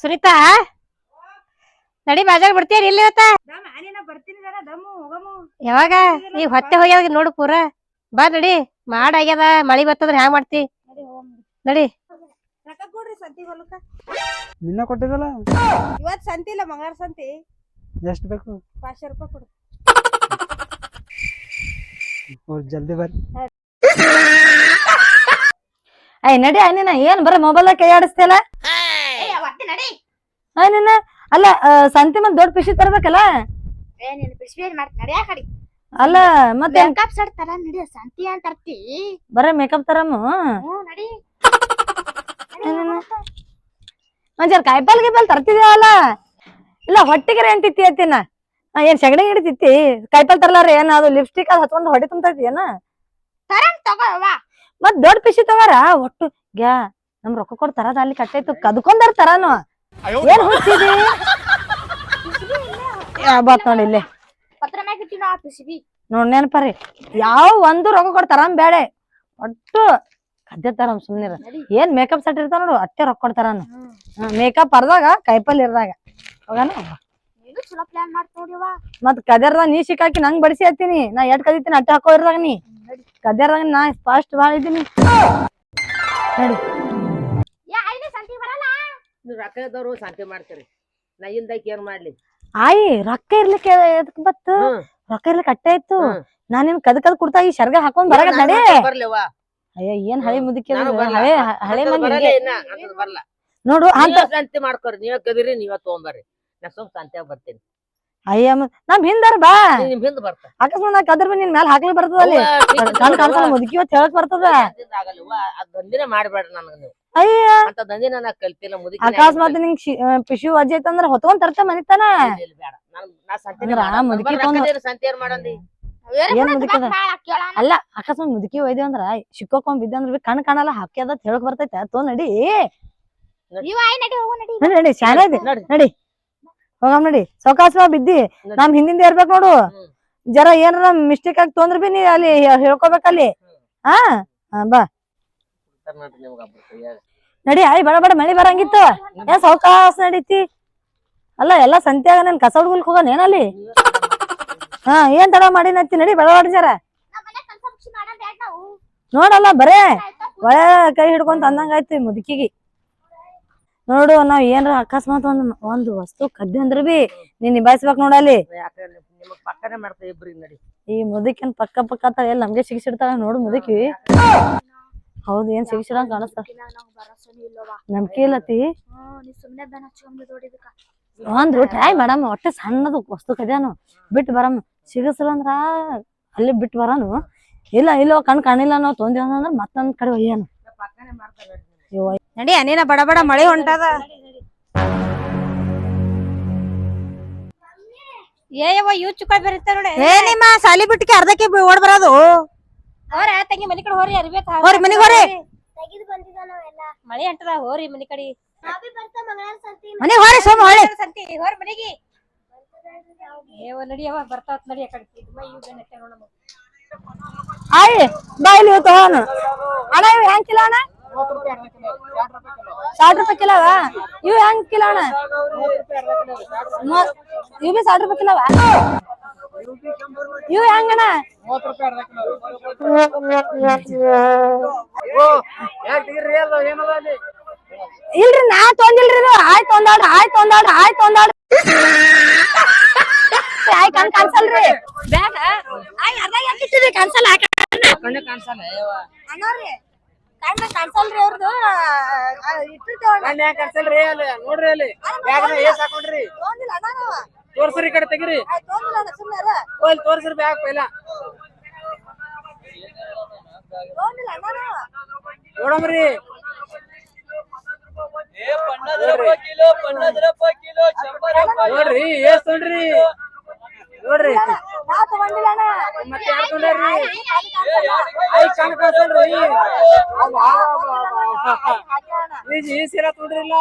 ಸುನೀತಾ? ನಡಿ ಬಾಜಾರ್ ಬಿಡ್ತೀರಿ ಇಲ್ಲಿ ಇವತ್ತ? ಯಾವಾಗ? ಈಗ ಹೊಟ್ಟೆ ಹೋಗ್ಯಾವ ನೋಡು ಪೂರ. ಬಾ ನಡಿ ಮಾಡ ಆಗ್ಯದ ಮಳಿ ಬರ್ತದ್ರ ಹ್ಯಾಂಗ ಮಾಡ್ತಿ? ನಡಿ ನಿನ್ನ ಕೊಟ್ಟಿದ್ದಲ್ಲ? ಇವತ್ ಸಂತಿ ಇಲ್ಲ ಮಂಗಾರ ಸಂತಿ. ಎಷ್ಟು ಬೇಕು? ಪಾಚ ರೂಪಾಯಿ ಕೊಡು. ಅವ್ರು ಜಲ್ದಿ ಬರ್ರಿ ಅಯ್ಯ ನಡಿ ನೀನ ಏನ್ ಬರ ಮೊಬೈಲ್ ಕೈ ಆಡಿಸ್ತಿಯಲ್ಲ ನಡಿ ಅಯ್ಯ ನಿನ್ನ ಅಲ್ಲ ಸಂತಿ ಮಂದಿ ದೊಡ್ಡ ಪಿಶಿ ತರ್ಬೇಕಲ್ಲ? ಏ ನೀನು ಬಿಸ್ಬೇಡ್ ಮಾಡ್ತಿ? ನಡಿ ಯಾಕಡಿ ಅಲ್ಲ ಮತ್ತೆ ಮೇಕಪ್ ಸೆಟ್ ತರ ನಡಿ ಸಂತಿ ಅಂತ ತರ್ತಿ? ಬರ ಮೇಕಪ್ ತರಮ್ಮ ನಡಿ. ಕಾಯಿಪಲ್ ಗಿಪಲ್ ತರ್ತಿದ್ಯಾವಲ್ಲ ಇಲ್ಲ ಹೊಟ್ಟಿಗೆ ರೆಂಟ್ ಅತ್ತಿನ ಏನ್ ಸಗಣಿ ಹಿಡಿತೈತಿ ಕೈಪಲ್ ತರ್ಲಾರ ಏನ ಅದು ಲಿಪ್ಸ್ಟಿಕ್ ಅದು ಹಚ್ಕೊಂಡ್ ಹೊಡಿ ತುಂಬತೈತಿ ಏನ? ತರನ್ ತಗೋವಾ ಮತ್ ದೊಡ್ಡ ಪಿಶಿ ತಗೋರ? ಒಟ್ಟು ಗ್ಯಾ ನಮ್ ರೊಕ್ಕ ಕೊಡ್ತಾರ ತರದ ಅಲ್ಲಿ ಕಟ್ಟೈತು ಕದ್ಕೊಂಡಾರ ತರಾನು. ಏನ್ ಹುಚ್ಚಿದಿ ಬಾತ್ ನೋಡಿ ಇಲ್ಲಿ. ನೋಡ್ ನೆನಪರಿ ಯಾವ ಒಂದು ರೊಕ್ಕ ಕೊಡ್ತಾರ ಬೇಡ ಒಟ್ಟು ಕದ್ದಿರ್ತಾರ ತರಾಮ್ ಸುಮ್ನಿರ. ಏನ್ ಮೇಕಪ್ ಸೆಟ್ ಇರ್ತಾವ ನೋಡು ಅಟ್ಟೆ ರೊಕ್ಕ ಕೊಡ್ತಾರ ಮೇಕಪ್ ಅರ್ದಾಗ ಕೈಪಲ್ ಇರ್ದಾಗ. ಹೋಗಾನ? ನೀನು ಚಲೋ ಪ್ಲಾನ್ ಮಾಡ್ತೀವಿ ನೋಡಿವಾ ಮತ್ ಕದ್ಯಾರ್ದಾಗ ನೀ ಸಿಕ್ಕಾಕಿ ನಂಗ್ ಬಡಿಸಿ ಹತ್ತೀನಿ. ನಾ ಎಟ್ ಕದಿತೀನಿ ಅಟ್ಟ ಹಾಕೋ ಇರ್ದಾಗ ನೀ. ಕದ್ಯಾರ್ದಾಗ ನಾ ಫಾಸ್ಟ್ ಬಾಳ ಇದೀನಿ ನೋಡಿ. ಯಾ ಐನೇ ಸಂತಿ ಬರಲ್ಲ? ನೀವು ರೊಕ್ಕ ಇದ್ದವ್ರು ಶಾಂತಿ ಮಾಡ್ತೀರಿ. ನಾ ಇಂದಕ್ಕೆ ಏನ್ ಮಾಡ್ಲಿ? ಆಯಿ ರೊಕ್ಕ ಇರ್ಲಿಕ್ಕೆ ಎದಕ್ ಬತ್ತು ಹ್ಮ್. ರೊಕ್ಕ ಇರ್ಲಿಕ್ಕೆ ಅಟ್ಟೆ ಇತ್ತು ಹ್ಮ್. ನಾನ್ ನಿನ್ ಕದ್ ಕದ್ ಕುಡ್ತಾ ಈ ಶರ್ಗ ಹಾಕೊಂಡ್ ಬರಗ ನಡಿ. ಬರ್ಲಿವಾ ಅಯ್ಯ ಏನ್ ಹಳೆ ಮುದುಕಿ ನಾನು ಬರಲ್ಲ. ಹಳೆ ಹಳೆ ಮಂದಿ ಬರಲ್ಲ ಹಿಂಗೆ. ಇನ್ನ ಅಂತದ್ ಬರಲ್ಲ ನೋಡು ಅಂತ ನೀವೇ ಶಾಂತಿ ಮಾಡ್ಕೊರಿ. ನೀವೇ ಕದಿರಿ ನೀವೇ ತಗೊಂಬರ್ರಿ ಸುಮ್ ಶಾಂತಿಯಾಗ ಬರ್ತೀನಿ. ಅಯ್ಯ ನಮ್ ಹಿಂದಾರ ಬಾ. ನೀವ್ ನಿಮ್ ಹಿಂದ್ ಬರ್ತ. ಅಕಸ್ಮಾತ್ ನಾ ಕದ್ರ ಬಿ ನಿನ್ ಮ್ಯಾಲ ಹಾಕ್ಲಿ ಬರ್ತದ ಅಲ್ಲಿ ಕಣ್ ಕಾಣಿಸಲ್ಲ ಮುದುಕಿ ಹೊತ್ತು ಹೇಳಕ್ ಬರ್ತದ. ಆಗಲ್ಲವ ಅದ್ ದಂದಿನ ಮಾಡ್ಬೇಡ್ರಿ ನನಗ ನೀವು. ಅಯ್ಯ. ಅಂತ ದಂದಿನ ನಾ ಕಲ್ತಿಲ್ಲ ಮುದುಕಿ ಅಕಸ್ಮಾತ್ ನಿಂಗ್ ಶಿ- ಆ, ಪಿಶು ಅಜ್ಜಿ ಐತಂದ್ರ ಹೊತ್ಕೊಂಡ್ ತರ್ತ ಮನಿತಾನ ಬೇಡ. ನಾನು ನಾ ಶಾಂತಿ ಅಂದ್ರ ಆ ಮುದುಕಿ ತಗೊಂಡ್ ಶಾಂತಿ ಮಾಡಂದಿ? ಏನ್ ಮುದುಕಿದ ಅಲ್ಲ ಅಕಸ್ಮಾತ್ ಮುದುಕಿ ಒಯ್ದೆ ಅಂದ್ರ ಶಿಕ್ಕೋಕೊಂಡ್ ಬಿದ್ದೆ ಅಂದ್ರ ಬಿ ಕಣ್ ಕಾಣಲ್ಲ ಹಾಕ್ಯದ ಹೇಳಕ್ ಬರ್ತೈತೆ. ತೋ ನಡಿ. ನಡಿ ಹೋಗು ನಡಿ. ನಡಿ ನಡಿ ನಡಿ. ನಡಿ. ಹೋಗಮ್ ನೋಡಿ. ಸಾವಕಾಶ ಬಿದ್ದಿ. ನಮ್ ಹಿಂದಿಂದ ಇರ್ಬೇಕ್ ನೋಡು. ಜರ ಏನಾರ ಮಿಸ್ಟೇಕ್ ಆಗಿ ತೊಂದ್ರ ಬಿ ನೀ ಅಲ್ಲಿ ಹೇಳ್ಕೊಬೇಕಲ್ಲಿ ಹಾ? ಹಾ, ಬಾ. ನಡಿ ಆಯ್ ಬಡ ಬಡ ಮಳಿ ಬರಂಗಿತ್ತು. ಏನ್ ಸಾವಕಾಶ ನಡೀತಿ? ಅಲ್ಲ ಎಲ್ಲಾ ಸಂತ್ಯಾಗ ನನ್ ಕಸ ಹುಡ್ಗುಲ್ಕ್ ಹೋಗನ್ ಏನಲ್ಲಿ ಹಾ ಏನ್ ತಡ ಮಾಡಿನತ್ತಿ? ನಡಿ ಬಡ ಬಡ ಜರ. ನೋಡಲ್ಲ ಬರೇ. ಒಳ್ಳೆ ಕೈ ಹಿಡ್ಕೊಂತ ಅಂದಂಗ ಆಯ್ತು ಈ ಮುದುಕಿಗಿ. ನೋಡು ನಾವ್ ಏನ್ರ ಅಕಸ್ಮಾತ್ ಒಂದ್ ಒಂದ್ ವಸ್ತು ಕದ್ದು ಅಂದ್ರ ಬಿ ನೀನ್ ನಿಭಾಯಿಸ್ಬೇಕ್ ನೋಡಲ್ಲಿ ಪಕ್ಕನೆ ಮಾಡ್ತಾ ಇಬ್ರಿಗೆ ನಡಿ. ಈ ಮುದಕ್ಕೇನ್ ಪಕ್ಕ ಪಕ್ಕ ತರ ಎಲ್ಲಿ ನಮ್ಗೆ ಸಿಗಿಸಿಡ್ತಾಳ ನೋಡು ಮುದಕಿ. ಹೌದು ಏನ್ ಸಿಗಿಸಿಡಂಗ್ ಕಾಣಿಸ್ತ ನಂಬಿಕೆ ಇಲ್ಲತಿ ಅಂದ್ರು ಟ್ರೈ ಮಾಡಮ್ ಒಟ್ಟೆ ಸಣ್ಣದು ವಸ್ತು ಕದ್ಯಾನು ಬಿಟ್ಟು ಬರಮ್. ಸಿಗಸಲ್ಲ ಅಂದ್ರ ಅಲ್ಲಿ ಬಿಟ್ಟು ಬರಾನು. ಇಲ್ಲ ಇಲ್ಲ ಕಣ್ ಕಾಣಿಲ್ಲ ನಾವು ತೊಂದ್ರೆ ಅಂದ್ರ ಮತ್ತೊಂದ್ ಕಡೆ ಒಯ್ಯಾನು. ನಡಿ ಅನೇನ ನೀನ ಬಡ ಬಡ ಮಳೆ ಹೊಂಟದ. ಏ ಯವ್ವ ಇವ್ ಚುಕ್ಕ ಬರೀತಾರ ನೋಡಿ. ಏ ನಿಮ್ಮ ಸಾಲಿ ಬಿಟ್ಟಿಗೆ ಅರ್ಧಕ್ಕೆ ಓಡ್ ಬರೋದು? ಅವರ ತಂಗಿ ಮನಿ ಕಡೆ ಹೋರಿ ಅರ್ಬೇಕ ಹೋರಿ ಮನಿಗ್ ಹೋರಿ. ತೆಗಿದು ನಾವೆಲ್ಲ ಮಳಿ ಹೊಂಟದ ಹೋರಿ ಮನಿ ಕಡೆ. ನಾವೇ ಬರ್ತಾ ಮಂಗಳಾರ ಸಂತಿ. ಮನಿಗ್ ಹೋರಿ ಸೋಮ ಹೊಳಿ. ಸಂತಿ ಹೋರಿ ಮನಿಗೆ. ಏವ ನಡಿ ಅವ ಬರ್ತಾವ ನಡಿ ಆ ಕಡೆ. ಇದು ಮೈ. ಆಯ್ ಬಾಯ್ಲಿ ತಗೋನು ಅಣ್ಣ ಇವ್ ಹೆಂಗ್ ಕಿಲೋ ಅಣ್ಣ? ಸಾठ ರೂಪಾಯಿ ಕಿಲೋವ ಇವ್ ಹೆಂಗ್ ಕಿಲೋ ಅಣ್ಣ? ಇವು ಬಿ ಸಾಟ್ ರೂಪಾಯಿ ಕಿಲೋವ ಇವ್ ಹೆಂಗಣ ಇಲ್ರಿ ನಾ ತೊಂದಿಲ್ರಿ ಇದು ಆಯ್ತು ಒಂದಾಡ್ರಿ ಆಯ್ತು ಒಂದಾಡ್ರಿ ಆಯ್ತು ಒಂದಾಡ್ರಿ ಆಯ್ ಕಣ್ ಕಾಣಿಸಲ್ರಿ. ಬ್ಯಾಗ ಆಯ್ ಅರ್ಧ ಯಾಕಿಟ್ಟಿರಿ ಕಾಣಿಸಲ್ಲ ಕಣ್ಣೆ ಕಾಣಿಸಲ್ಲ ಯವ್ವ. ಅಣ್ಣಾರಿ ಕಣ್ಣ ಕಾಣಿಸಲ್ರಿ ಅವ್ರದ್ದು ಯಾಕ್ ಅಲ್ಲಿ? ನೋಡ್ರಿ ಅಲ್ಲಿ. ಬ್ಯಾಗ್ನ ಏಸ್ ಹಾಕೊಂಡ್ರಿ ತೊಂದಿಲ್ಲ ಅಣ್ಣ ನಾವು. ತೋರ್ಸ್ರಿ ಈ ಕಡೆ ತೆಗಿರಿ. ಅಣ್ಣ ತೋರ್ಸ್ರಿ ಬ್ಯಾಗ್ ಪೈಲ. ತೊಂದಿಲ್ಲ ಅಣ್ಣ ನಾವು. ನೋಡಮ್ರಿ ನೋಡ್ರಿ ಏಸ್ ತೊಗೊಂಡ್ರಿ ನೋಡ್ರಿ. ನಾ ತಗೊಂಡಿಲ್ಲ ಅಣ್ಣ. ಮತ್ತೆ ಯಾರು ತೊಗೊಂಡ್ರಿ ಐ ಕಣ್ ಕಾಣಿಸಲ್ರಿ ಈ ಸೀರೆ ತೊಗೊಂಡ್ರಿಲ್ಲ.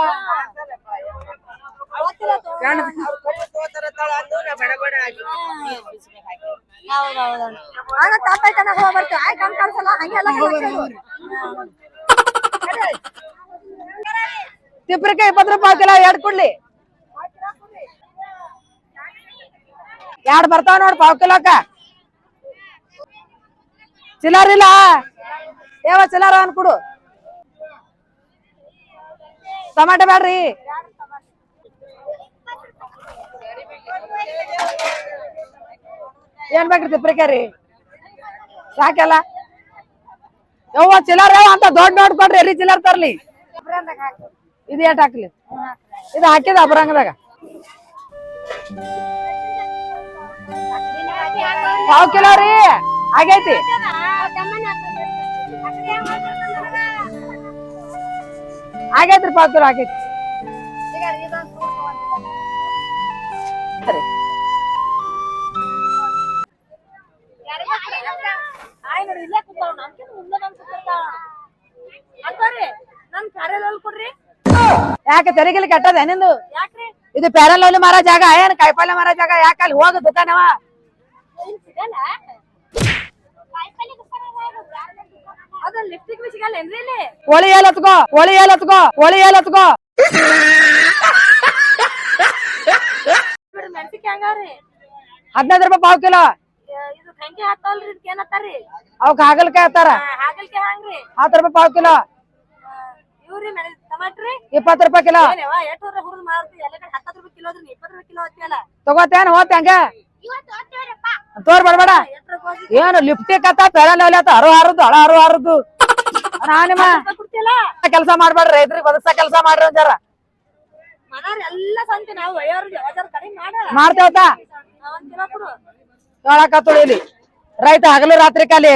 ಹಂಗ ತಪ್ಪಾಯ್ತಾನ ಹೋಗ್ಬರ್ತೀವಿ ಆಯ್ ಕಣ್ ಕಾಣಿಸಲ್ಲ ಹಂಗೆಲ್ಲ ತಿಪ್ರಿಕಾಯಿ ಇಪ್ಪತ್ತು ರೂಪಾಯಿ ಕಿಲೋ ಎರಡು ಕೊಡ್ಲಿ. ಎರಡು ಬರ್ತಾವ ನೋಡ್ ಪಾವ್ ಕಿಲೋಕ ಚಿಲ್ಲರ್ ಇಲ್ಲ ಯಾವ ಚಿಲ್ಲರ ಅನ್ಕೊಡು ಟಮಾಟೆ ಬ್ಯಾಡ್ರಿ. ಏನ್ ಬೇಕ್ರಿ ತಿಪ್ರಿಕಾಯಿ ರೀ ಸಾಕಲ್ಲ? ಯವ್ವ ಚಿಲ್ಲರ್ ಯಾವ ಅಂತ ದೊಡ್ಡ ನೋಡ್ಕೊಡ್ರಿ ಎಲ್ಲಿ ಚಿಲ್ಲರ್ ತರ್ಲಿ? ಇದು ಹಾಕ್ಲಿ? ಇದು ಹಾಕಿದ ಬರಂಗದಾಗ ಪಾವ್ ಕಿಲೋ ರೀ. ಆಗೈತಿ. ಆಗೈತ್ರಿ ಪಾತ್ರ ಆಗೈತಿ ಯಾಕೆ ತೆರಿಗೆಲಿ ಕಟ್ಟದ ನಿಂದು? ಇದು ಪ್ಯಾರಲ್ ಮಾರ ಜಾಗ ಏನ್ ಕಾಯಿಪಲ್ಲೆ ಮಾರ ಜಾಗ ಯಾಕೆ ಅಲ್ಲಿ ಹೋಗ ದುಕಾನವ ಇಲ್ಲಿ ಸಿಗಲ್ಲ ಅದ ಲಿಪ್ಸ್ಟಿಕ್ ಬಿ ಸಿಗಲ್ಲ ಏನ್ರಿ ಇಲ್ಲಿ ಒಳಿ ಏಲ್ ಹತ್ಕೋ ಒಳಿ ಏಲ್ ಹತ್ಕೋ ಒಳಿ ಏಲ್ ಹತ್ಕೋ. ಬಿಡ್ರಿ ಮೆಣಸಿನ್ಕಾಯಿ ಹಂಗಾರಿ ಹದಿನೈದು ರೂಪಾಯಿ ಪಾವ್ ಕಿಲೋ. ಅವಕ್ ಹಾಗಲ್ಕಾಯಿ ಹತ್ತಾರ. ಹತ್ತು ರೂಪಾಯಿ ಪಾವ್ ಕಿಲೋ. ಇಪ್ಪತ್ತು ರೂಪಾಯಿ ಕಿಲೋ. ತಗೋತೇನ್ ಹೋತ್ ಹಂಗ. ತೋರ್ ಏನು ಲಿಪ್ಟಿಕ್ ಅತ್ತ ಪ್ಯಾರಲ್ ಅತ್ತ ಹರು ಹಾರದ್ದು ಹಳ ಹರು ಹಾರದು. ನಾನಿಮ್ಮ ಕೆಲಸ ಮಾಡ್ಬೇಡ್ರಿ ರೈತರಿಗೆ ಬದಕ್ಸ ಕೆಲಸ ಮಾಡ್ರಿ ಅಂತಾರ ಜರ. ಮನಾರ್ ಎಲ್ಲ ಸಂತಿ ನಾವು ಒಯ್ಯೋರ್ಗೆ ಯಾವ್ದಾರು ಕಡಿಮೆ ಮಾಡ. ಮಾಡ್ತೇವತ್ತ ಒಂದ್ ಕಿಲೋ ಕೊಡು. ಹೇಳಕ ಇಲ್ಲಿ. ರೈತ ಹಗಲು ರಾತ್ರಿ ಕಾಲಿ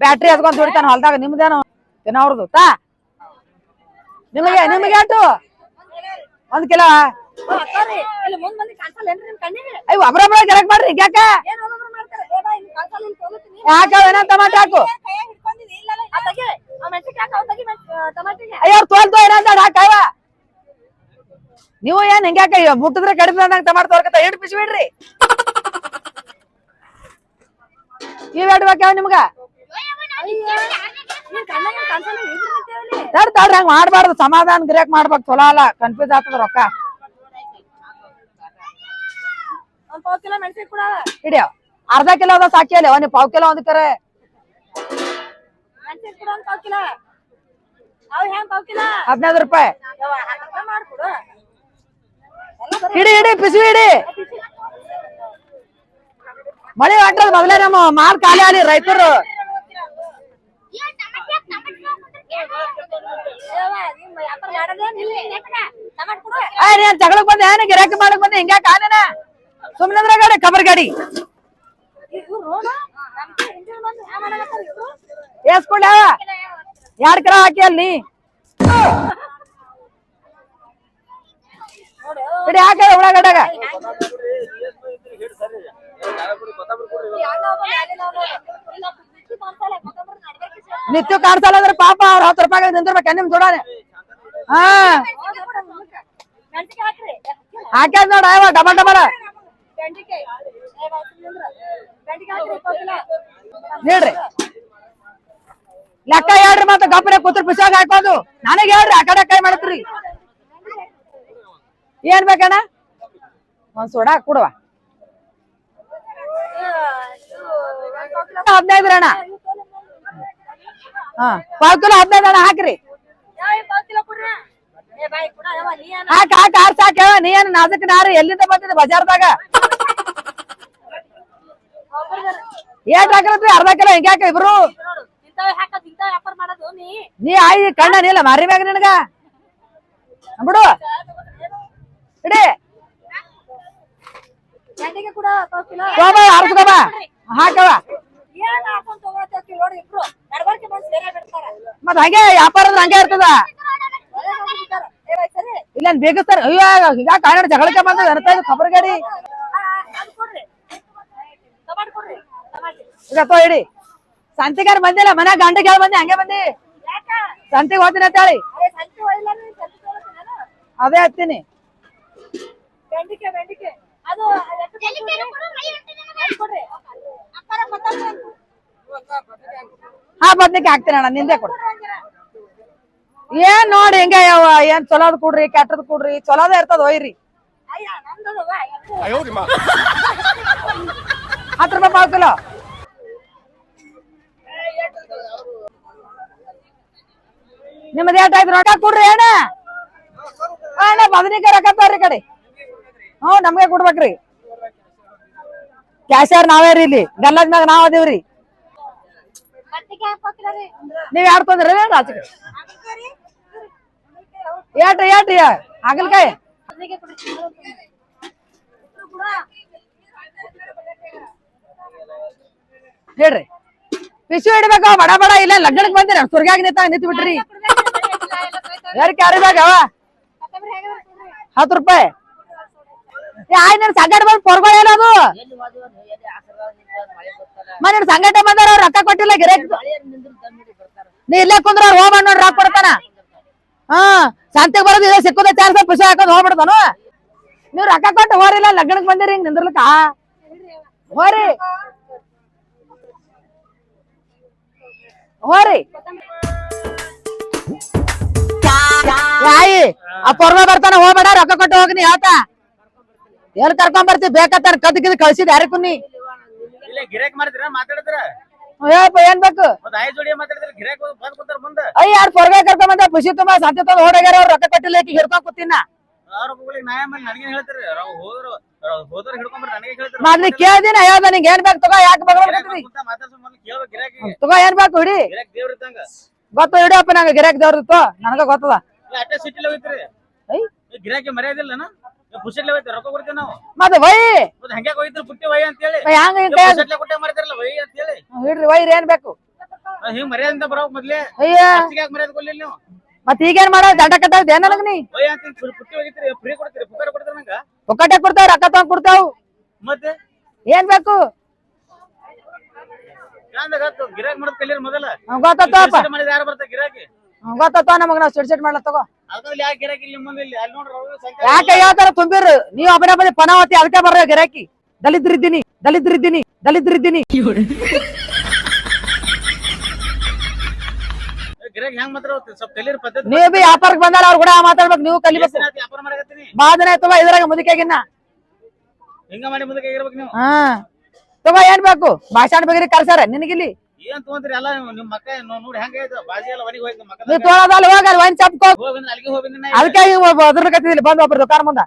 ಬ್ಯಾಟ್ರಿ ಹತ್ಕೊಂಡ್ ಹೊಡಿತಾನ ಹೊಲ್ದಾಗ ನಿಮ್ದೇನು ತಿನ್ನವ್ರದ್ದು ತಾ ನಿಮಗೆ ನಿಮಗೆ ಅಟ್ಟು ಒಂದ್ ಕಿಲೋ? ಅಯ್ಯ ಒಬ್ರೊಬ್ರ ಗೆರಕ್ ಮಾಡ್ರಿ ಯಾಕ? ಯಾಕ ಏನೋ ಟಮಾಟೆ ಹಾಕು ಅಯ್ಯ ಅವ್ರ ಏನಂತ ಹಾಕವ ನೀವು ಏನ್ ಹಿಂಗ್ಯಾಕ ಮುಟ್ಟಿದ್ರೆ ಕಡಿಮೆ ಅಂದಂಗ ಟಮಾಟೆ ತೋರ್ಕತ್ತ? ಹಿಡ್ ಬಿಸಿ ಬಿಡ್ರಿ? ನೀವ್ ಹೇಳ್ಬೇಕಾವ ನಿಮ್ಗ? ತಡ್ರಿ ಹಂಗ ಮಾಡ್ಬಾರ್ದು. ಸಮಾಧಾನ ಗಿರಿಯಕ್ ಮಾಡ್ಬೇಕು. ಚೊಲೋ ಅಲ್ಲ. ಕನ್ಫ್ಯೂಸ್ ಆಗ್ತದ ರೊಕ್ಕ ಒಂದ್ ಪಾವ್ ಕಿಲೋ ಮೆಣಸಿನ ಕೂಡ ಹಿಡಿಯೋ. ಅರ್ಧ ಕಿಲೋ ಅದ ಸಾಕಿ ಅಲ್ಲಿ ಒಂದ್ ಪಾವ್ ಕಿಲೋ ಒಂದ್ ಕರೆ ಹದಿನೈದು ರೂಪಾಯಿ. ಇಡಿ ಇಡಿ ಮಾಡ್ಕೊಡು. ಹಿಡಿ ಹಿಡಿ ಬಿಸಿ ಹಿಡಿ. ಮಳೆ ಹೊಂಟದ ಮೊದಲೇ ನಮ್ಮ ಮಾಲ್ ಖಾಲಿ ಆಲಿ ರೈತರು. ಜಗಳಕ್ ಬಂದ ಏನ್ ಗಿರಾಕಿ ಮಾಡಕ್ ಬಂದ ಹಿಂಗ್ಯಾಕ ಆನೇನ ಸುಮ್ನೆ ಗಾಡಿ ಕಬರ್ ಗಾಡಿ? ಏಸ್ಕೊಂಡ ಎರಡ್ ಕರ ಹಾಕಿ ಅಲ್ಲಿ? ಬಿಡಿ ಹಾಕ ಕೊತ್ತಂಬರಿ ನಿತ್ಯ ಕಾಡ್ಸಲ್ಲ ಅಂದ್ರೆ ಪಾಪ ಅವ್ರ ಹತ್ತು ರೂಪಾಯಿ ನಿಂದಿರ್ಬೇಕು ನಿಮ್ ಜೋಡಾನೆ ಹಾ. ಹಾಕ್ಯಾದ ನೋಡ ಡಬಲ್ ಡಬಲ್. ಹೇಳ್ರಿ. ಲೆಕ್ಕ ಹೇಳ್ರಿ ಮತ್ತೆ ಗಪ್ಪನೆ ಕೂತ್ರ ಬಿಸಾಗ ಹಾಕೋದು. ನನಗೆ ಹೇಳ್ರಿ ಆ ಕಡೆ ಕೈ ಮಾಡತ್ರಿ. ಏನ್ ಬೇಕಣ್ಣ? ಒಂದ್ ಸೋಡಾ ಕೊಡುವ. ಹದಿನೈದು ಅಣ್ಣ ಹಾ ಪಾವ್ ಕಿಲೋ ಹದಿನೈದು ಅಣ್ಣ ಹಾಕ್ರಿ ಹಾಕಿ ಹಾಕಿ ಆರ್ ಸಾಕ ನೀ ಏನ್ ನಾಜಕ್ ನಾರಿ ಎಲ್ಲಿಂದ ಬಂದಿದೆ ಬಜಾರ್ದಾಗ. ಏಟ್ ಹಾಕಿರತ್ರಿ ಅರ್ಧ ಕಿಲೋ ಇಬ್ರು? ಹಾಕೋದ್ ಇಂಥವ್ ವ್ಯಾಪಾರ ನೀ. ಆಯ್ ಕಣ್ಣ ನೀಲ್ಲ ಮಾರಿ ಮ್ಯಾಗ ನಿನಗ. ಬಿಡು ಇಡಿ. ತಗೋಬ ಆರ್ಸ್ಕೊಬ ಹಾಕವ. ಏನ್ ಇಬ್ರು. ಮತ್ ಹಂಗೆ ವ್ಯಾಪಾರ ಅಂದ್ರೆ ಹಂಗೆ ಇರ್ತದ. ಹೋಗಿ ಇಲ್ಲ ಬೇಗಿಸ್ತಾರ ಅಯ್ಯೋ ಈಗ ಕಾರಣ ಜಗಳಕ್ಕೆ ಬಂದ ಅರ್ಥ ಖಬರ್ ಗಾಡಿ ಆ, ಅದು ಕೊಡ್ರಿ ಟಮಾಟ್ ಕೊಡ್ರಿ ಟಮಾಟಿ ಹೇಳಿ ಸಂತಿಗಾರ ಬಂದಿಲ್ಲ ಮನ್ಯಾಗ ಗಂಡ ಕೇಳ ಬಂದಿ? ಹಂಗೆ ಬಂದಿ? ಯಾಕ? ಸಂತಿಗೆ ಹೋಗ್ತೀನಿ ಅಂತ ಹೇಳಿ? ಅದೇ ಹತ್ತೀನಿ ಹಾ ಬದ್ನಿಕಾಯಿ ಹಾಕ್ತೀನಿ ಅಣ್ಣ ನಿಂದೆ ಕೊಡು. ಏನ್ ನೋಡಿ ಹಿಂಗ ಯಾವ ಏನ್ ಚಲೋದ್ ಕೊಡ್ರಿ ಕೆಟ್ಟದ್ ಕೊಡ್ರಿ ಚಲೋದ ಇರ್ತದ ಒಯ್ರಿ. ಹತ್ತು ರೂಪಾಯಿ ಪಾವ್ ಕಿಲೋ. ನಿಮ್ಮದ್ ಏಟಾಯ್ತು ರೊಕ್ಕ ಕೊಡ್ರಿ ಏನ ಅಣ್ಣ, ಬದನಿಕಾಯಿ ರೊಕ್ಕ ತೋರಿ ಕಡೆ. ಹ್ಞೂ, ನಮ್ಗೆ ಕೊಡ್ಬೇಕ್ರಿ. ಕ್ಯಾಶರ್ ನಾವೇ ರೀ ಇಲ್ಲಿ. ಗಲ್ಲದ ಮ್ಯಾಗ ನಾವ್ ಅದೇವ್ರಿ. ನೀವ್ ಯಾರು ತೊಂದ್ರಿ ಏಟ್ರಿ ಏಟ್ರಿ ಹಾಗಲ್ಕಾಯಿ. ಹೇಳ್ರಿ. ಪಿಶು ಇಡ್ಬೇಕು, ಬಡ ಬಡ ಇಲ್ಲ, ಲಗ್ನಕ್ ಬಂದಿರ ಸುರ್ಗಾಗ ನಿಂತ ನಿಂತ್ ಬಿಟ್ರಿ ಯಾರು ಕ್ಯಾರಿದಾಗ ಹತ್ತು ರೂಪಾಯಿ. ಆಯ್ ನನ್ ಸಂಗಟ ಬಂದ್ ಪೊರ್ಗಳು ಏನದು ಮನೆ ಸಂಗಟ ಬಂದಾರ ಅವ್ರ್ ರೊಕ್ಕ ಕೊಟ್ಟಿಲ್ಲ, ಗಿರಾಕ್. ನೀ ಇಲ್ಲೇ ಕುಂದ್ರ ಅವ್ರು ಹೋಗ್ ನೋಡಿ, ರೊಕ್ಕ ಕೊಡ್ತಾನ. ಹಾ, ಸಂತೆಗೆ ಬರೋದು ಇದೆ ಸಿಕ್ಕುದ ಚಾರ್ಜ್ ಪುಷ ಹಾಕೋದ್ ಹೋಗ್ಬಿಡ್ತಾನು ನೀವ್ ರೊಕ್ಕ ಕೊಟ್ಟು ಹೋರಿಲ್ಲ, ಲಗ್ನಕ್ ಬಂದಿರಿ, ಹಿಂಗ್ ನಿಂದ್ರಲಕ್ಕ? ಹೋರಿ. ಹೋರಿ. ಯಾಯಿ ಆ ಪೊರ್ವ ಬರ್ತಾನ ಹೋಗ್ಬೇಡ ರೊಕ್ಕ ಕೊಟ್ಟು ಹೋಗಿನಿ ಹೇಳ್ತ ಏನ್ ಕರ್ಕೊಂಡ್ ಬರ್ತಿ? ಬೇಕತ್ತಾರ ಕದ್ ಕಿದ್ ಕಳ್ಸಿದ್ ಯಾರ ಕುನ್ನಿ? ಏನ್ ಬೇಕು? ಅಯ್ಯ ಯಾರು ಪೊರ್ವೆ ಕರ್ಕೊಂಡ್ ಬಂದ ಖುಷಿ ತುಂಬಾ ಸಂತೆ ತಂದ್ ಹೊಡಗ್ಯಾರ ಅವ್ರು ರೊಕ್ಕ ಕೊಟ್ಟಿಲ್ಲ ಹಿಡ್ಕೊಂಡ್ ಕೂತಿನ. ಮೊದ್ಲು ಕೇಳ್ದಿನ ಹೇಳ್ದ ನಿಂಗೆ ಏನ್ ಬೇಕು? ತಗೋ ಯಾಕೆ ತಗೋ ಏನ್ ಬೇಕು ಹಿಡಿ. ಗೊತ್ತ ಹಿಡಿಯಪ್ಪ ನಂಗೆ ಗಿರಾಕ್ ದೇವ್ರದ್ದು ನನಗ ಗೊತ್ತದ. ಗಿರಾಕಿ ಮರ್ಯಾದಿಲ್ಲನ ಪುಷಟ್ಲೆ ಹೋಯ್ತು ರೊಕ್ಕ ಕೊಡ್ತೀವಿ ನಾವು. ಮತ್ತೆ ವೈ? ಮತ್ತೆ ಹಂಗೆ ಹೋಯ್ತಿರಿ ಪುಟ್ಟಿ ವೈ ಅಂತೇಳಿ. ಹಂಗ ಹಿಂಗ್? ಕೈ ಪುಷಟ್ಲೆ ಕೊಟ್ಟೆ ಮಾಡ್ತಿರಲ್ಲ ವೈ ಅಂತೇಳಿ. ಹಿಡ್ರಿ ವೈರಿ ಏನ್ ಬೇಕು? ಹಿಂಗ್ ಮರ್ಯಾದಿಂದ ಬರೋಕ್ ಮೊದ್ಲೇ. ಅಯ್ಯ. ಮರ್ಯಾದೆ ಕೊಡ್ಲಿಲ್ಲ ನೀವು? ಮತ್ ಈಗೇನ್ ಮಾಡೋ ದಂಡ ಕಟ್ಟಾವ್ದ ಏನ್ ನನಗ್ ನೀ? ವೈ ಅಂತ ಪುಟ್ಟಿ ಹೋಗಿತ್ರಿ ಫ್ರೀ ಕೊಡ್ತೀರಿ ಪುಕಾರ ಕೊಡ್ತೀರಿ ನಂಗ? ಒಕ್ಕಟ್ಟೆ ಕೊಡ್ತಾವ ರೊಕ್ಕ ತಗೊಂಡ್ ಕೊಡ್ತಾವ್. ಮತ್ತೆ? ಏನ್ ಬೇಕು? ಗಿರಾಕ್ ಮಾಡೋದ್ ಕಲಿಯರ್ ಮೊದಲ? ಮಾಡಿದ್ರೆ ಯಾರು ಬರ್ತಾರೆ ಗಿರಾಕಿ? ಗೊತ್ತಾತ ನಮಗ್ ನಾವ್ ಮಾಡ್ಲಾ ತಗೋ. ಯಾಕೆ ತುಂಬಿರು ನೀವ್ ಒಬ್ಬನೇ ಬರೀ ಪನಾವತಿ ಅದಕ್ಕೆ ಬರ್ರ ಗಿರಾಕಿ. ದಲಿದ್ರಿದ್ದೀನಿ ದಲಿದ್ರಿದ್ದೀನಿ ದಲಿದ್ರಿದ್ದೀನಿ. ನೀವ್ ಬಿ ವ್ಯಾಪಾರಕ್ಕೆ ಬಂದಾರ ಅವ್ರ ಕೂಡ ಮಾತಾಡ್ಬೇಕು ನೀವು ಕಲಿಬೇಕು ಬಾಳ ದಿನ ಆಯ್ತವ ಇದ್ರಾಗ ಮುದುಕಾಗಿನ್ನ ಹಾ. ತಗೋ ಏನ್ ಬೇಕು? ಭಾಷಣ ಬಗ್ಗೆ ಕರ್ಸಾರ ನಿನಗಿಲ್ಲಿ? ಏನ್ ತೊಗೊಂತ್ರಿ ಎಲ್ಲ ನಿಮ್ ಮಕ್ಕ ನೋಡಿ ಹೆಂಗ ಬಾಜಿ ಎಲ್ಲ ಮನೆಗೆ ಮಕ್ಕ ನೀ ತೋಳದಲ್ಲಿ ಅಲ್ಲಿಗೆ ಬಂದ್ ಒಬ್ರು ದುಕಾನ್ ಮುಂದ.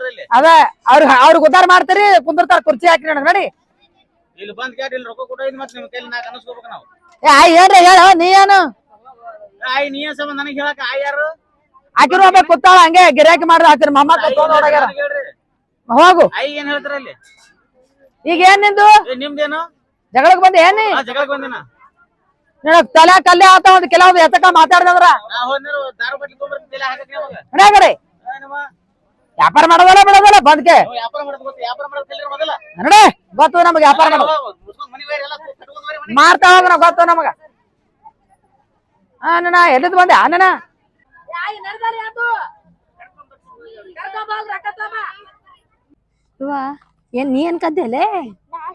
ಅಲ್ಲಿ ಅದ ಅವ್ರ ಉದ್ದಾರ ಮಾಡ್ತಾರಿ ಕುಂದಿರ್ತಾರ ಕುರ್ಚಿ ಹಾಕಿ ನೋಡ್. ಇಲ್ಲಿ ಬಂದ್ ಇಲ್ಲಿ ರೊಕ್ಕ ಕೊಟ್ಟು ಮತ್ತೆ ನಿಮ್ ಕೈಲಿ ನಾಲ್ಕು ಅನಸ್ಕೋಬೇಕು ನಾವು. ಏ ಆಯ್ ಏನ್ರಿ ಹೇಳ ನೀ ಏನು? ಆಯ್ ನೀ ಏನ್ ಸಂಬಂಧ? ನನಗೆ ಹೇಳಕ ಆಯ್ ಯಾರು? ಹಾಕಿರು ಒಬ್ಬ ಕೂತಾಳ ಹಂಗೆ ಗಿರಾಕಿ ಮಾಡ್ರಿ ಹಾಕಿರಿ ಮಮ್ಮ ಹೇಳ್ರಿ? ಹೋಗು. ಆಯ್ ಏನ್ ಹೇಳ್ತಾರ ಅಲ್ಲಿ? ಈಗ ಏನ್ ನಿಂದು? ಏ ನಿಮ್ದೇನು? ಜಗಳಕ್ ಬಂದ ಏನಿ ಆ ಜಗಳಕ್ಕೆ ಬಂದಿನ? ನಿನಗ್ ತಲೆ ಕಲ್ಲೆ ಆತ ಒಂದ್ ಕೆಲವೊಂದು ಎತ್ತಕ ಮಾತಾಡ್ದಂದ್ರ. ವ್ಯಾಪಾರ ಮಾಡೋದಲ್ಲ ಬಿಡೋದಲ್ಲ ಬಂದ್ಕೆ. ನಾವು ವ್ಯಾಪಾರ ಮಾಡೋದು ಗೊತ್ತು ನಮಗ್ ನಡೆ ಗೊತ್ತು ವ್ಯಾಪಾರ ಮಾಡೋದು. ಮಾರ್ತಾ ಹೋಗ ಗೊತ್ತು ನಮಗ. ಆ ನಾ ಎಲ್ಲಿದ್ ಬಂದೆ ಇವ ಏನ್ ನೀ ಏನ್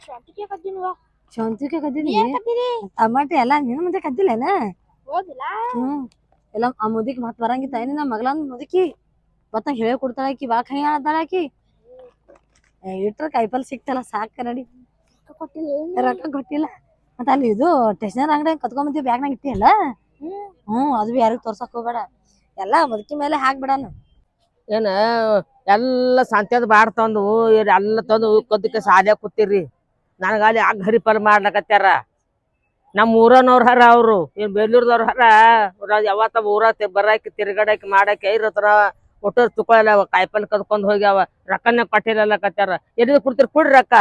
ಶಾಂತಿಗೆ ಕದ್ದಿನವ ಶಾಂತಿಗೆ ಕದ್ದಿದಿ? ಟಮಾಟೆ ಎಲ್ಲ ನಿನ್ನ ಮುಂದೆ ಕದ್ದಿಲ್ಲೇನ? ಹೋದಿಲ್ಲ. ಹ್ಮ್. ಎಲ್ಲ ಆ ಮುದಿಕ್ ಮತ್ ಬರಂಗಿತ್ತ ಏನಿ ನಮ್ಮ ಮಗಳಂದ್ ಮುದುಕಿ? ಮತ್ತ ಹೇಳಿ ಕೊಡ್ತಾಳ ಆಕಿ ಬಾ ಕೈ ಆಡತಾಳ ಆಕಿ? ಇಟ್ರ ಕೈಪಲ್ ಸಿಕ್ತಲ್ಲ ಸಾಕ ನಡಿ. ಕೊಟ್ಟಿಲ್ಲ ರೊಕ್ಕ ಕೊಟ್ಟಿಲ್ಲ. ಮತ್ತ ಅಲ್ಲಿ ಇದು ಸ್ಟೇಷನರಿ ಅಂಗಡಿ ಕತ್ಕೊಂಬಂದಿ ಬ್ಯಾಗ್ನಾಗ ಇಟ್ಟಿಯಲ್ಲ? ಹ್ಮ್. ಅದು ಯಾರಿಗ್ ತೋರ್ಸಕ್ ಹೋಗ್ಬೇಡ. ಎಲ್ಲಾ ಮುದುಕಿ ಮೇಲೆ ಹಾಕ್ಬಿಡಣ ಏನ ಎಲ್ಲ ಸಂತ್ಯದ ಬಾಡ್ ತಂದು ಎಲ್ಲ ತಂದು ಕದ್ದಕ್ಕೆ ಸಾಲ್ಯಾಗ ನನಗ ಅಲ್ಲಿ ಆಗ ಹರಿಪಲ್ ಮಾಡ್ಲಕತ್ಯಾರ. ನಮ್ಮ ಊರನವ್ರ ಹರ ಅವ್ರು ಏನ್ ಬೆಲ್ಲೂರ್ದವ್ರ ಹರ ಯಾವತ್ತ ಊರ ಬರಾಕಿ ತಿರ್ಗಾಡಕಿ ಮಾಡಾಕಿ ಐರತ್ರ ಒಟ್ಟು ತುಕೊಳ್ಳಲ್ಲ ಕಾಯಿಪಲ್ ಕದ್ಕೊಂಡ್ ಹೋಗ್ಯಾವ ರೊಕ್ಕನ ಕೊಟ್ಟಿಲ್ಲಕತ್ಯಾರ ಎಲ್ಲಿ ಕೊಡ್ತೀರಿ? ಕೊಡ್ರಿ ರೊಕ್ಕ.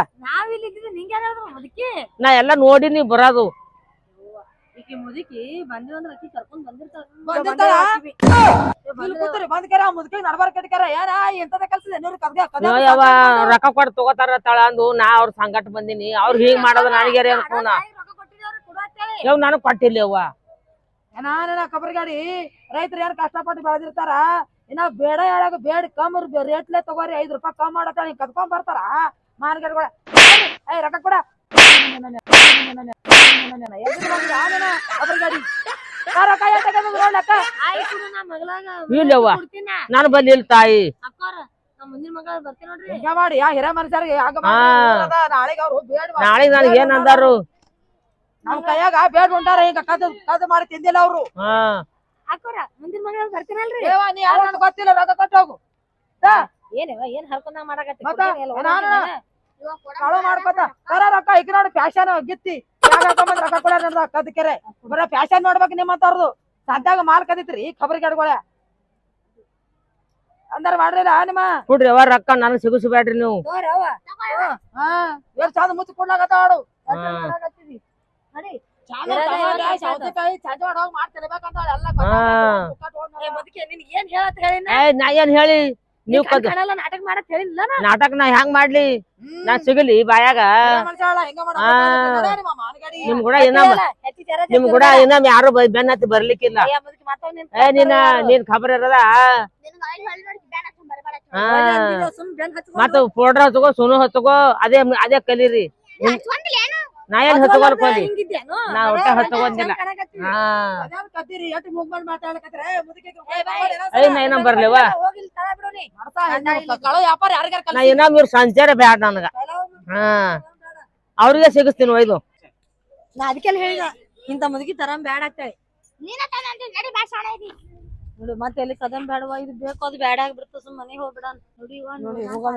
ನಾ ಎಲ್ಲ ನೋಡಿನಿ ಬರೋದು. ಈಕಿ ಮುದುಕಿ ಬಂದಿವ ಅಕ್ಕಿ ಕರ್ಕೊಂಡ್ ಬಂದಿರ್ತಾಳ. ಬಂದಿರ್ತಾಳ? ಬಂದ್ಕರ ಮುದುಕಿ ನಡ್ಬಾರ್ ಕಟ್ಕ್ಯಾರ. ಏನ ಎಂತದ ಕಲ್ಸಿದೆ? ನೂರು ಕದ ಯಾವ ರೊಕ್ಕ ಕೊಟ್ಟು ತಗೋತಾರ ತಳ ಅಂದು ನಾ ಅವ್ರ ಸಂಗಟ ಬಂದಿನಿ. ಅವ್ರ ಹಿಂಗ್ ಮಾಡೋದು ನನಗೆ ಅನ್ಕೋನ ಯಾವ ನಾನು ಕೊಟ್ಟಿಲ್ಲ ಯವ್ವ ನಾನ ಕಬರ್ಗಾಡಿ ರೈತರು ಏನ್ ಕಷ್ಟಪಟ್ಟು ಬೆಳೆದಿರ್ತಾರ ಇನ್ನ ಬೇಡ ಹೇಳಾಗ ಬೇಡ ಕಮ್ಮರ್ ರೇಟ್ಲೆ ತಗೋರಿ ಐದ್ ರೂಪಾಯಿ ಕಮ್ ಮಾಡತ್ತ ಹಿಂಗ್ ಕದ್ಕೊಂಡ್ ಬರ್ತಾರ ಮಾರ್ಗಡ್ಗಳ. ಏ ರೊಕ್ಕ ಕೊಡ. ಅದ್ರ ಗಾಡಿ. ಆ ರೊಕ್ಕ ಎಷ್ಟ್ ತಗೊಂಡ್ ಬಂದ್ರು ನೋಡ್ಲಕ್ಕ? ಆಯ್ತು ನಾ ಮಗಳಾಗ ಇಲ್ಲವ್ವ ಕೊಡ್ತೀನ. ನಾನು ಬಂದಿ ತಾಯಿ. ಅಕ್ಕೋರ ನಾ ಮುಂದಿನ ಮಗಳ ಬರ್ತೀನಿ ನೋಡ್ರಿ. ಹಿಂಗ ಮಾಡಿ ಆ ಹಿರೇ ಮನುಷ್ಯರಿಗೆ ಆಗ. ನಾಳೆಗೆ ಅವ್ರು ಬೇಡ ನಾಳೆ ನನಗೆ ಏನ್ ಅಂದಾರು? ನಮ್ ಕೈಯಾಗ ಬೇಡ ಉಂಟಾರ ಹಿಂಗ ಕದ ಕದ ಮಾಡಿ ತಿಂದಿಲ್ಲ ಅವ್ರು. ಹಾ. ಅಕ್ಕೋರ ಮುಂದಿನ ಮಗಳ ಬರ್ತೀನಲ್ರಿ. ಏವಾ ನೀ ಯಾರು ನನಗೆ ಗೊತ್ತಿಲ್ಲ ರೊಕ್ಕ ಕೊಟ್ಟು ಹೋಗು. ಏನೇವ ಏನ್ ಹರ್ಕೊಂಡಂಗ ಮಾಡಕತ್ತಿ? ನಾನು- ನಾನು. ಮಾಡ್ಕೊತ. ರೊಕ್ಕ ಈಗ ನೋಡಿ ಫ್ಯಾಷನ್ ಗಿತ್ತಿ. ರೊಕ್ಕ ಕೊಡ ಕದ್ಕೆರೆ ಬರ ಫ್ಯಾಷನ್ ನೋಡ್ಬೇಕು ನಿಮ್ಮಂತವ್ರದು ಸದ್ಯಾಗ ಮಾಲ್ ಕದಿತ್ರಿ ಖಬರಿ ಗಾಡ್ಗೊಳೆ ಅಂದಾರ ಮಾಡ್ರಿಲ್ಲ ನಿಮ್ಮ. ಕೊಡ್ರಿ ಅವ ರೊಕ್ಕ ನನಗೆ ಸಿಗಿಸ್ಬೇಡ್ರಿ ನೀವು. ಹಾ ಎಷ್ಟ್ ಚಂದ ಮುಚ್ಚಿ ಕೊಡ್ಲಾಗತ್ತ ಆಡು ಏನ್ ಹೇಳತ್ ಹೇಳಿ ಏ ನಾ ಏನ್ ಹೇಳಿ? ನೀವು ನಾಟಕ ಮಾಡಕ್ ಹೇಳಿಲ್ಲ ನಾ ನಾಟಕ ನಾ ಹೆಂಗ್ ಮಾಡ್ಲಿ? ನಾ ಸಿಗಲಿ ಬಾಯಾಗ. ನಿಮ್ ಕೂಡ ಇನ್ನೊಮ್ಮೆ ನಿಮ್ ಕೂಡ ಇನ್ನೊಮ್ಮೆ ಯಾರು ಬೆನ್ನ ಹತ್ತಿ ಬರ್ಲಿಕ್ಕಿಲ್ಲ. ಏ ನೀನ ನೀನ್ ಖಬರ್ ಇರದ? ಮತ್ತ ಪೌಡ್ರ್ ಹಚ್ಕೋ ಸುನು ಹಚ್ಕೋ ಅದೇ ಅದೇ ಕಲೀರಿ. ನಾ ಏನ್ ಹಿಂಗಿದ್ಯೇನು? ನಾ ಒಟ್ಟ ಹತ್ಕೊಂಡಿಲ್ಲ. ಹಾ. ಬರ್ಲಿವ ಬಿಡು ನೀ. ಇವ್ರ ಸಂಚಾರ ಬ್ಯಾಡ ನನಗ. ಹಾ. ಅವ್ರಿಗೆ ಸಿಗಿಸ್ತೀನಿ ಒಯ್ದು. ನಾ ಅದಕ್ಕೆಲ್ಲ ಹೇಳಿದ. ಇಂತ ಮುದುಕಿ ತರಂ ಬ್ಯಾಡ ಆಗ್ತಾಳೆ. ನಡಿ ಮತ್ತೆ ಎಲ್ಲಿ ಕದಂ ಬೇಡವಾ ಇದು ಬೇಕು ಅದು ಬ್ಯಾಡ ಆಗ್ಬಿಡ್ತ ಸುಮ್ ಮನೆಗೆ ಹೋಗ್ಬಿಡ ನೋಡಿ ನೋಡಿ ಹೋಗೋಣ